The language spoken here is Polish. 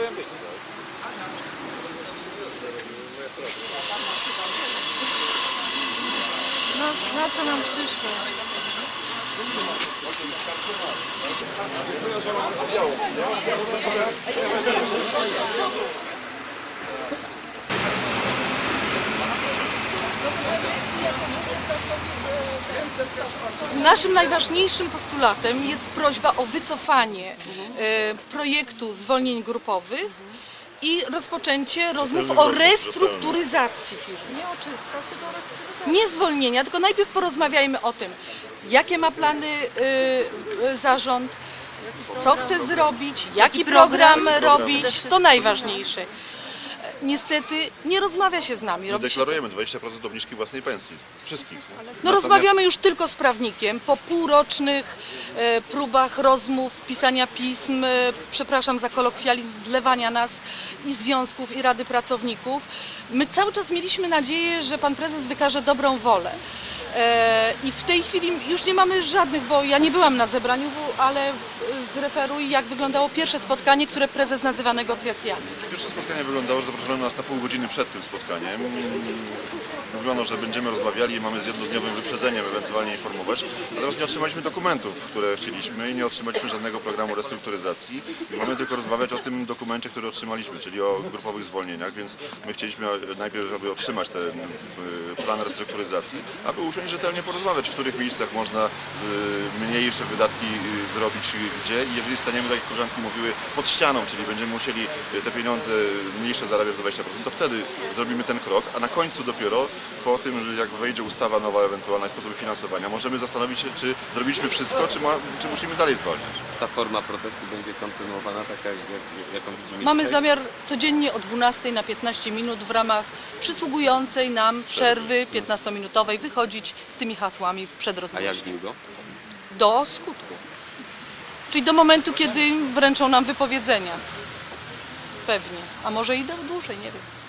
swoje myśli, tak? No, na co nam przyszło? Naszym najważniejszym postulatem jest prośba o wycofanie e, projektu zwolnień grupowych i rozpoczęcie rozmów o restrukturyzacji firmy. Nie o czystkach, tylko o restrukturyzacji. Nie zwolnienia, tylko najpierw porozmawiajmy o tym, jakie ma plany y, y, zarząd, co chce zrobić, jaki program robić, to najważniejsze. Niestety nie rozmawia się z nami. My Robi się deklarujemy 20% obniżki własnej pensji. Wszystkich. nie? No Natomiast- rozmawiamy już tylko z prawnikiem po półrocznych e, próbach rozmów, pisania pism, e, przepraszam za kolokwializm, zlewania nas i związków i Rady Pracowników. My cały czas mieliśmy nadzieję, że pan prezes wykaże dobrą wolę. E, I w tej chwili już nie mamy żadnych, bo ja nie byłam na zebraniu, ale e, zreferuj jak wyglądało pierwsze spotkanie, które prezes nazywa negocjacjami. Pierwsze spotkanie wyglądało, że zaproszono nas na pół godziny przed tym spotkaniem. Mówiono, że będziemy rozmawiali i mamy z jednodniowym wyprzedzeniem ewentualnie informować. Natomiast nie otrzymaliśmy dokumentów, które chcieliśmy i nie otrzymaliśmy żadnego programu restrukturyzacji. Mamy tylko rozmawiać o tym dokumencie, który otrzymaliśmy, czyli o grupowych zwolnieniach, więc my chcieliśmy najpierw, żeby otrzymać ten y, plan restrukturyzacji, aby usiąść rzetelnie porozmawiać, w których miejscach można y, mniejsze wydatki zrobić, y, gdzie i jeżeli staniemy, tak jak koleżanki mówiły, pod ścianą, czyli będziemy musieli y, te pieniądze mniejsze zarabiać do 20%, to wtedy zrobimy ten krok, a na końcu dopiero po tym, że jak wejdzie ustawa nowa ewentualna i sposoby finansowania, możemy zastanowić się, czy zrobiliśmy wszystko, czy, ma, czy musimy dalej zwalniać. Ta forma protestu będzie kontynuowana taka, jak, jaką widzimy Mamy dzisiaj? zamiar codziennie o 12 na 15 minut w ramach przysługującej nam przerwy 15-minutowej wychodzić z tymi hasłami przed A jak długo? Do skutku. Czyli do momentu, kiedy wręczą nam wypowiedzenia. Pewnie. A może i do dłużej, nie wiem.